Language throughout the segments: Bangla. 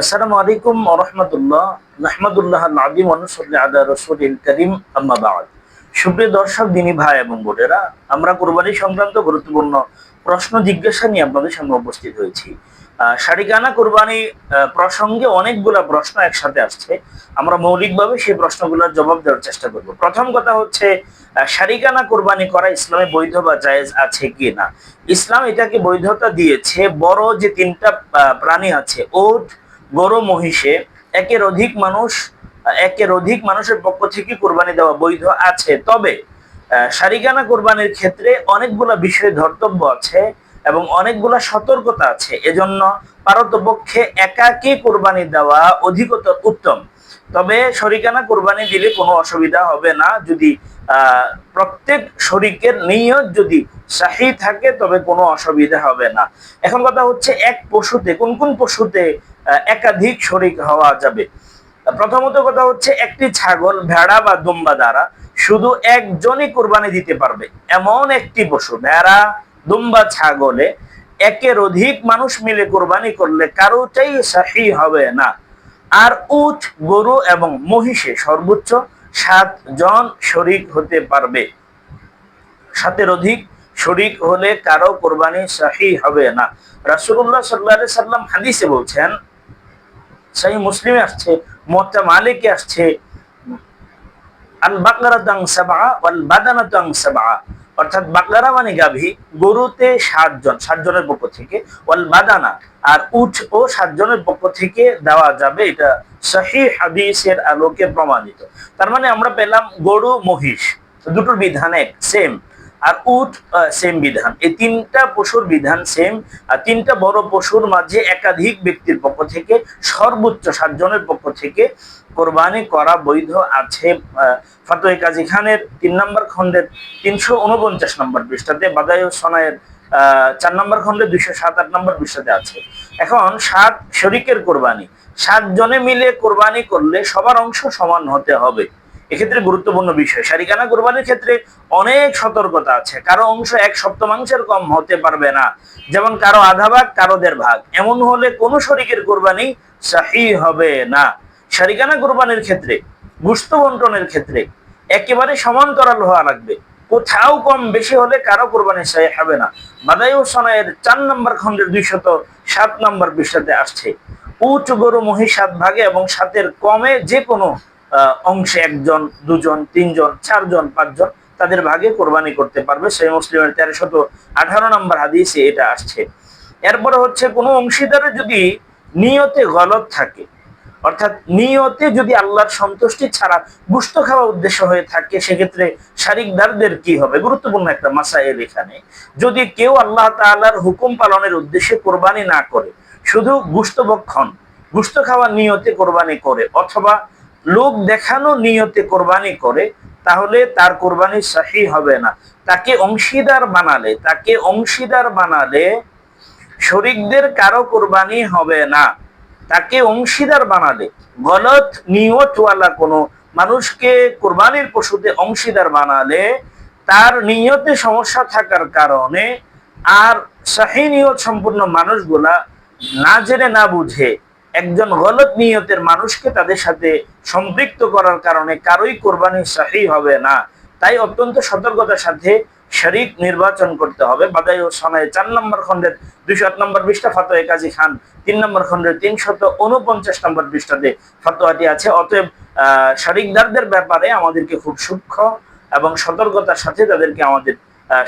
আসসালামু আলাইকুম রহমতুল্লাহ। নাদিম আদা রসুল করিম সুপ্রিয় দর্শক, দিনী ভাই এবং বোনেরা, আমরা কোরবানি সংক্রান্ত গুরুত্বপূর্ণ প্রশ্ন জিজ্ঞাসা নিয়ে আপনাদের সামনে উপস্থিত হয়েছি। কোরবানি প্রসঙ্গে অনেকগুলা প্রশ্ন একসাথে আসছে। আমরা মৌলিকভাবে সেই প্রশ্নগুলোর জবাব দেওয়ার চেষ্টা করব। প্রথম কথা হচ্ছে শারিকানা কোরবানি করা ইসলামে বৈধ বা জায়েজ আছে কি না? ইসলাম এটাকে বৈধতা দিয়েছে, বড় যে তিনটা প্রাণী আছে, ওট গরু মহিষে একের অধিক মানুষ, একের অধিক মানুষের পক্ষ থেকে কোরবানি দেওয়া বৈধ আছে। তবে শারিকানা কোরবানির ক্ষেত্রে অনেকগুলা বিষয়ে ধর্তব্য আছে এবং অনেকগুলা সতর্কতা আছে। এজন্য পারতপক্ষে একাকে কোরবানি দেওয়া অধিকতর উত্তম। তবে শরিকানা কোরবানি দিলে কোনো অসুবিধা হবে না। যদি প্রত্যেক শরিকের নিয়ত যদি সাহি থাকে, তবে কোনো অসুবিধা হবে না। এখন কথা হচ্ছে এক পশুতে, কোন কোন পশুতে একাধিক শরিক হওয়া যাবে। প্রথমত কথা হচ্ছে একটি ছাগল, ভেড়া বা দুম্বা দ্বারা শুধু একজনই কোরবানি দিতে পারবে, এমন একটি পশু। ভেড়া, দুম্বা ছাগলে একের অধিক মানুষ মিলে কোরবানি করলে কারোটাই সাহি হবে না। আর উট, গরু এবং মহিষে সর্বোচ্চ সাত জন শরিক হতে পারবে। সাতের অধিক শরিক হলে কারও কোরবানি সাহি হবে না। রাসূলুল্লাহ সাল্লাল্লাহু আলাইহি সাল্লাম হাদিসে বলছেন সেই মুসলিমে আসছে মোত্তা মালিকে আসছে। আল সাবা, ওয়াল বাদানা সাবা। অর্থাৎ মানে গাভী গরুতে সাতজন, সাতজনের পক্ষ থেকে, ওয়াল বাদানা। আর উট ও সাতজনের পক্ষ থেকে দেওয়া যাবে, এটা সহি হাদিসের আলোকে প্রমাণিত। তার মানে আমরা পেলাম গরু, মহিষ। দুটোর বিধান এক সেম আর উট সেম বিধান। এই তিনটা পশুর বিধান সেম আর তিনটা বড় পশুর মাঝে একাধিক ব্যক্তির পক্ষ থেকে, সর্বোচ্চ সাতজনের পক্ষ থেকে কোরবানি করা বৈধ আছে। ফাতোয় কাজী খানের তিন নম্বর খণ্ডের তিনশো উনপঞ্চাশ নম্বর পৃষ্ঠাতে, বাদায় সনায়ের চার নম্বর খণ্ডে, দুইশো সাত আট নম্বর পৃষ্ঠাতে আছে। এখন সাত শরিকের কোরবানি। সাত জনে মিলে কোরবানি করলে সবার অংশ সমান হতে হবে। এক্ষেত্রে গুরুত্বপূর্ণ বিষয়। শারিকানা কোরবানির ক্ষেত্রে অনেক সতর্কতা আছে। কারও অংশ এক সপ্তমাংশের কম হতে পারবে না। যেমন কারও আধা ভাগ, কারও দেড় ভাগ। এমন হলে কোনো শরিকের কোরবানি সাহি হবে না। শারিকানা কোরবানির ক্ষেত্রে, গুস্ত বন্টনের ক্ষেত্রে একেবারে সমান্তরাল হওয়া লাগবে। কোথাও কম বেশি হলে কারও কোরবানি সাহি হবে না। বাদায়ু সনায়ের চার নম্বর খণ্ডের দুইশত সাত নম্বর পৃষ্ঠাতে আসছে। উট, গরু, মহিষ, সাত ভাগে এবং সাতের কমে যে কোনো অংশে একজন, দুজন, তিনজন, চারজন, পাঁচজন তাদের ভাগে কোরবানি করতে পারবে। সেই মুসলিমের তেরোশত আঠারো নম্বর হাদিসে এটা আসছে। এরপরে হচ্ছে কোনো অংশীদারের যদি নিয়তে গলত থাকে, অর্থাৎ নিয়তে যদি আল্লাহর সন্তুষ্টি ছাড়া গুস্ত খাওয়া উদ্দেশ্য হয়ে থাকে, সেক্ষেত্রে শারিকদারদের কি হবে? গুরুত্বপূর্ণ একটা মাসাইল এখানে। যদি কেউ আল্লাহ তাআলার হুকুম পালনের উদ্দেশ্যে কোরবানি না করে, শুধু গুস্ত ভক্ষণ, গুস্ত খাওয়ার নিয়তে কোরবানি করে, অথবা লোক দেখানো নিয়তে কোরবানি করে, তাহলে তার কোরবানি সাহি হবে না। তাকে অংশীদার বানালে, তাকে অংশীদার বানালে শরিকদের কারও কোরবানি হবে না। তাকে অংশীদার বানালে, গলত নিয়তওয়ালা কোনো মানুষকে কোরবানির পশুতে অংশীদার বানালে, তার নিয়তে সমস্যা থাকার কারণে আর সাহি নিয়ত সম্পূর্ণ মানুষগুলা না জেনে না বুঝে একজন গলত নিয়তের মানুষকে তাদের সাথে সম্পৃক্ত করার কারণে কারোই কোরবানি সাহি হবে না। তাই অত্যন্ত সতর্কতার সাথে শরিক নির্বাচন করতে হবে। বাদাই ও সনায় চার নম্বর খণ্ডের দুইশো আট নম্বর পৃষ্ঠা ফাতোয়া কাজী খান, তিন নম্বর খণ্ডের তিনশত উনপঞ্চাশ নম্বর পৃষ্ঠাতে ফতোয়াটি আছে। অতএব শরিকদারদের ব্যাপারে আমাদেরকে খুব সূক্ষ্ম এবং সতর্কতার সাথে তাদেরকে আমাদের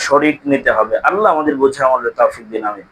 শরিক নিতে হবে। আল্লাহ আমাদের বোঝা আমাদের তৌফিক দিন আমি